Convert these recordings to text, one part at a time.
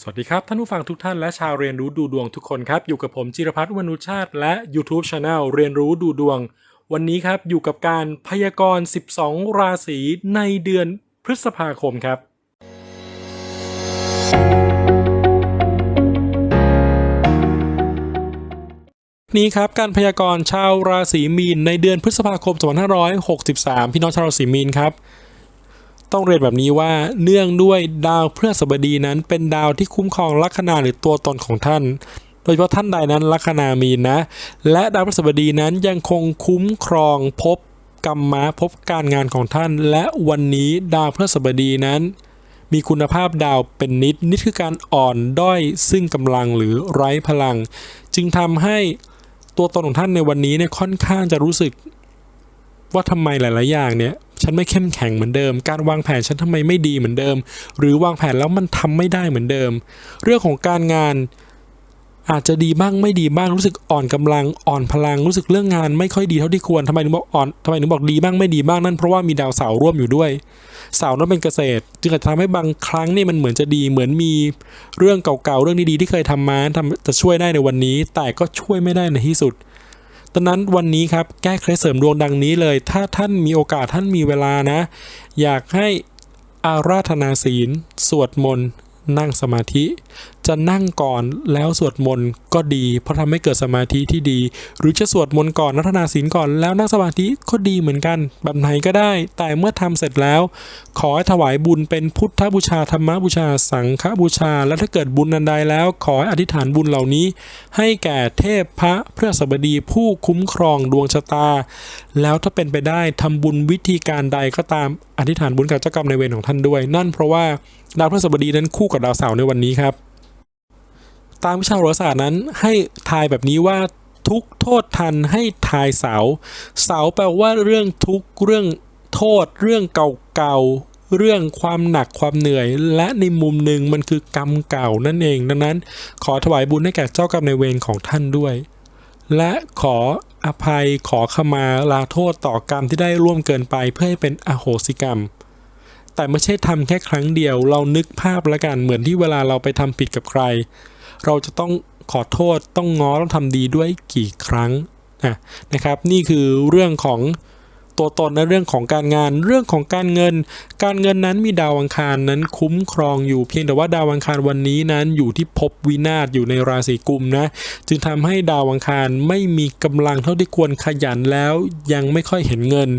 สวัสดีครับ ท่านผู้ฟังทุกท่านและชาวเรียนรู้ดูดวงทุกคนครับ อยู่กับผมจิรพัฒน์วนุชชาติ และ YouTube Channel เรียนรู้ดูดวง วันนี้ครับอยู่กับการพยากรณ์ 12 ราศีในเดือนพฤษภาคมครับนี้ครับการพยากรณ์ชาวราศีมีนในเดือนพฤษภาคม 2563 พี่น้องชาวราศีมีนครับ ต้องเรียนแบบนี้ว่าเนื่องด้วยดาวพฤหัสบดีนั้น เป็นดาวที่คุ้มครองลัคนาหรือตัวตนของท่าน โดยเฉพาะท่านใดนั้นลัคนามีนนะ และดาวพฤหัสบดีนั้นยังคงคุ้มครองพบกรรมะพบการงานของท่าน และวันนี้ดาวพฤหัสบดีนั้น มีคุณภาพดาวเป็นนิดนิดคือการอ่อนด้อยซึ่งกำลังหรือไร้พลัง จึงทำให้ตัวตนของท่านในวันนี้เนี่ยค่อนข้างจะรู้สึกว่าทำไมหลาย ๆ อย่างเนี่ย ฉันไม่เข้มแข็งเหมือนเดิม การวางแผนฉันทำไมไม่ดีเหมือนเดิม หรือวางแผนแล้วมันทำไม่ได้เหมือนเดิม เรื่องของการงานอาจจะดีบ้างไม่ดีบ้างรู้สึกอ่อนกำลังอ่อนพลังรู้สึกเรื่องงานไม่ค่อยดีเท่าที่ควรทำไมถึงบอกอ่อนทำไมถึงบอกดีบ้างไม่ดีบ้างนั่นเพราะว่ามีดาวเสาร์ร่วมอยู่ด้วย เสาร์นั้นเป็นเกษตร จึงอาจจะทำให้บางครั้งนี่มันเหมือนจะดีเหมือนมีเรื่องเก่าๆเรื่องดีๆที่เคยทำมาทำจะช่วยได้ในวันนี้ แต่ก็ช่วยไม่ได้ในที่สุด ดังนั้นวันนี้ครับแก้เคล็ดเสริมดวงดังนี้เลย ถ้าท่านมีโอกาสท่านมีเวลานะ อยากให้อาราธนาศีล สวดมนต์นั่งสมาธิ จะนั่งก่อนแล้วสวดมนต์ก็ดี เพราะทำให้เกิดสมาธิที่ดี หรือจะสวดมนต์ก่อนรัตนาศีลก่อนแล้วนั่งสมาธิก็ดีเหมือนกัน แบบไหนก็ได้ แต่เมื่อทำเสร็จแล้ว ขอให้ถวายบุญเป็นพุทธบูชาธรรมบูชา สังฆบูชา และถ้าเกิดบุญนันใดแล้ว ขอให้อธิษฐานบุญเหล่านี้ ให้แก่เทพพระพฤหัสบดีผู้คุ้มครองดวงชะตา แล้วถ้าเป็นไปได้ทำบุญวิธีการใดก็ตามอธิษฐานบุญกับเจ้ากรรมในเวรของท่านด้วย นั่นเพราะว่าดาวพฤหัสบดีนั้นคู่กับดาวเสาร์ในวันนี้ครับ ตามวิชาโหราศาสตร์นั้น ให้ทายแบบนี้ว่าทุกโทษทันให้ทายเสา เสาแปลว่าเรื่องทุกเรื่องโทษ เรื่องเก่าๆ เรื่องความหนักความเหนื่อย และในมุมหนึ่งมันคือกรรมเก่านั่นเอง ดังนั้น ขอถวายบุญให้แก่เจ้ากรรมในเวรของท่านด้วย และขออภัยขอขมาลาโทษต่อกรรมที่ได้ร่วมเกินไปเพื่อให้เป็นอโหสิกรรม แต่ไม่ใช่ทำแค่ครั้งเดียว เรานึกภาพละกันเหมือนที่เวลาเราไปทำผิดกับใคร เราจะต้องขอโทษต้องง้อต้องทำดีด้วยกี่ครั้งนะนะครับ นี่คือเรื่องของตัวตนและเรื่องของการงาน เรื่องของการเงิน การเงินนั้นมีดาวอังคารนั้นคุ้มครองอยู่เพียงแต่ว่าดาวอังคารวันนี้นั้นอยู่ที่ภพวินาศอยู่ในราศีกุมนะจึงทำให้ดาวอังคารไม่มีกำลังเท่าที่ควรขยันแล้วยังไม่ค่อยเห็นเงิน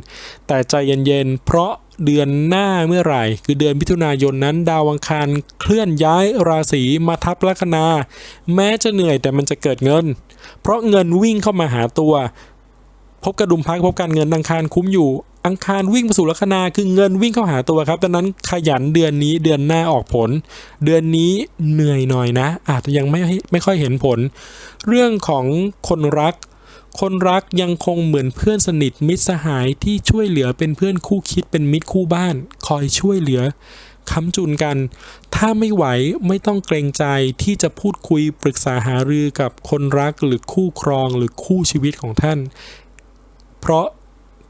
แต่ใจเย็นๆเพราะ เดือนหน้าเมื่อไหร่ คือเดือนมิถุนายนนั้น ดาวอังคารเคลื่อนย้ายราศีมาทับลัคนา แม้จะเหนื่อยแต่มันจะเกิดเงิน เพราะเงินวิ่งเข้ามาหาตัว พบกระดุมพักพบการเงินอังคารคุ้มอยู่อังคารวิ่งมาสู่ลัคนาคือเงินวิ่งเข้าหาตัวครับดังนั้นขยันเดือนนี้เดือนหน้าออกผล เดือนนี้เหนื่อยหน่อยนะ อาจจะยังไม่ไม่ค่อยเห็นผล เรื่องของคนรัก คนรักยังคงเหมือนเพื่อนสนิทมิตรสหายที่ช่วยเหลือเป็นเพื่อนคู่คิดเป็นมิตรคู่บ้าน คอยช่วยเหลือค้ำจุนกัน ถ้าไม่ไหวไม่ต้องเกรงใจที่จะพูดคุยปรึกษาหารือกับคนรักหรือคู่ครองหรือคู่ชีวิตของท่าน เพราะ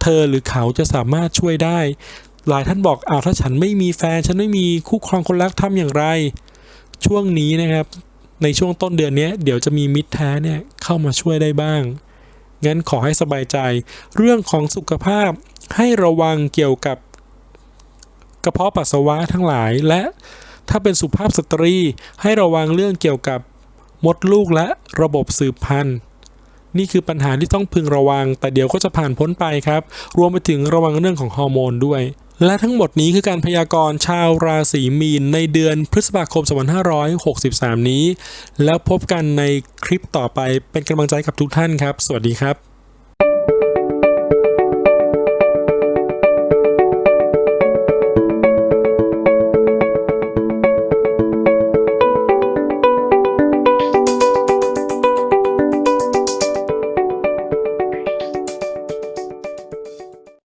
เธอหรือเขาจะสามารถช่วยได้ หลายท่านบอกอ้าวถ้าฉันไม่มีแฟน ฉันไม่มีคู่ครองคนรักทำอย่างไร ช่วงนี้นะครับ ในช่วงต้นเดือนนี้เดี๋ยวจะมีมิตรแท้เนี่ยเข้ามาช่วยได้บ้าง งั้นขอให้สบายใจ เรื่องของสุขภาพให้ระวังเกี่ยวกับกระเพาะปัสสาวะทั้งหลาย และถ้าเป็นสุภาพสตรีให้ระวังเรื่องเกี่ยวกับมดลูกและระบบสืบพันธุ์นี่คือปัญหาที่ต้องพึงระวัง แต่เดี๋ยวก็จะผ่านพ้นไปครับ รวมไปถึงระวังเรื่องของฮอร์โมนด้วย และทั้งหมดนี้คือการพยากรณ์ชาวราศีมีนในเดือนพฤษภาคม 2563 นี้ แล้วพบกันในคลิปต่อไปเป็นกำลังใจกับทุกท่านครับ สวัสดีครับ